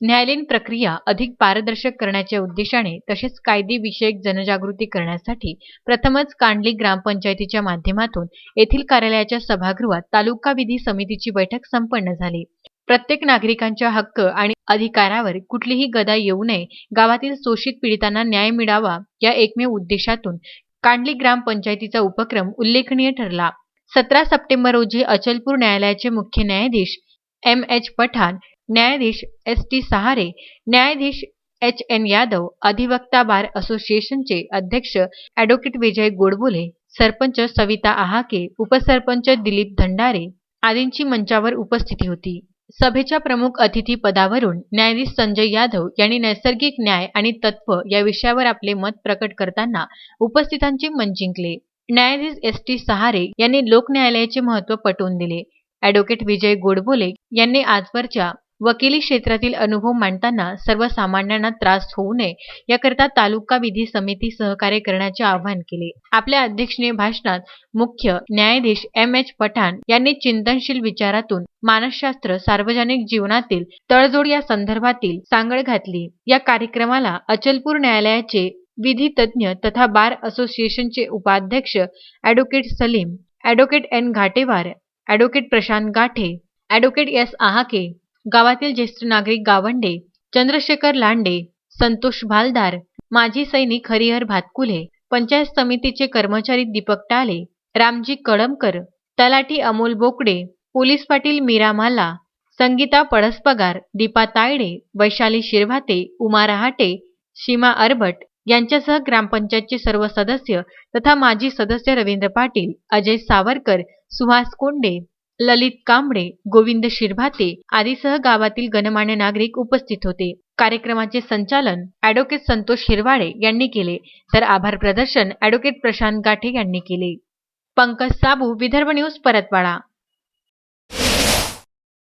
न्यायालयीन प्रक्रिया अधिक पारदर्शक करण्याच्या उद्देशाने तसेच कायदेविषयक जनजागृती करण्यासाठी प्रथमच कांडली ग्रामपंचायतीच्या माध्यमातून येथील कार्यालयाच्या सभागृहात तालुका विधी समितीची बैठक संपन्न झाली. प्रत्येक नागरिकांच्या हक्क आणि अधिकारावर कुठलीही गदा येऊ नये गावातील शोषित पीडितांना न्याय मिळावा या एकमेव उद्देशातून कांडली ग्रामपंचायतीचा उपक्रम उल्लेखनीय ठरला. सतरा सप्टेंबर रोजी अचलपूर न्यायालयाचे मुख्य न्यायाधीश एम एच पठाण न्यायाधीश एस टी सहारे न्यायाधीश एच एन यादव अधिवक्ता बार असोसिएशनचे अध्यक्ष ॲडव्होकेट विजय गोडबोले सरपंच सविता आहाके उपसरपंच दिलीप धंडारे आदींची मंचावर उपस्थिती होती. सभेच्या प्रमुख अतिथी पदावरून न्यायाधीश संजय यादव यांनी नैसर्गिक न्याय आणि तत्व या विषयावर आपले मत प्रकट करताना उपस्थितांचे मन जिंकले. न्यायाधीश एस टी सहारे यांनी लोकन्यायालयाचे महत्त्व पटवून दिले. ॲडव्होकेट विजय गोडबोले यांनी आजवरच्या वकिली क्षेत्रातील अनुभव मांडताना सर्वसामान्यांना त्रास होऊ नये याकरता तालुका विधी समिती सहकार्य करण्याचे आवाहन केले. आपल्या अध्यक्षीय भाषणात मुख्य न्यायाधीश एम एच पठाण यांनी चिंतनशील विचारातून मानसशास्त्र सार्वजनिक जीवनातील तळजोड या संदर्भातील सांगड घातली. या कार्यक्रमाला अचलपूर न्यायालयाचे विधी तज्ज्ञ तथा बार असोसिएशनचे उपाध्यक्ष advocate Salim advocate N Ghatewar advocate Prashant Gathe advocate S Aahake गावातील ज्येष्ठ नागरिक गावंडे चंद्रशेखर लांडे संतोष भालदार माजी सैनिक हरिहर भातकुले पंचायत समितीचे कर्मचारी दीपक टाले रामजी कळमकर तलाठी अमोल बोकडे पोलीस पाटील मीरा माला संगीता पळसपगार दीपा तायडे वैशाली शिरभाते उमा रहाटे सीमा अरबट यांच्यासह ग्रामपंचायतचे सर्व सदस्य तथा माजी सदस्य रवींद्र पाटील अजय सावरकर सुहास कोंडे ललित कांबळे गोविंद शिरभाते आदीसह गावातील गणमान्य नागरिक उपस्थित होते. कार्यक्रमाचे संचालन ॲडव्होकेट संतोष हिरवाळे यांनी केले. तर आभार प्रदर्शन ॲडव्होकेट प्रशांत गाठे यांनी केले. पंकज साबू विदर्भ न्यूज परतवाडा.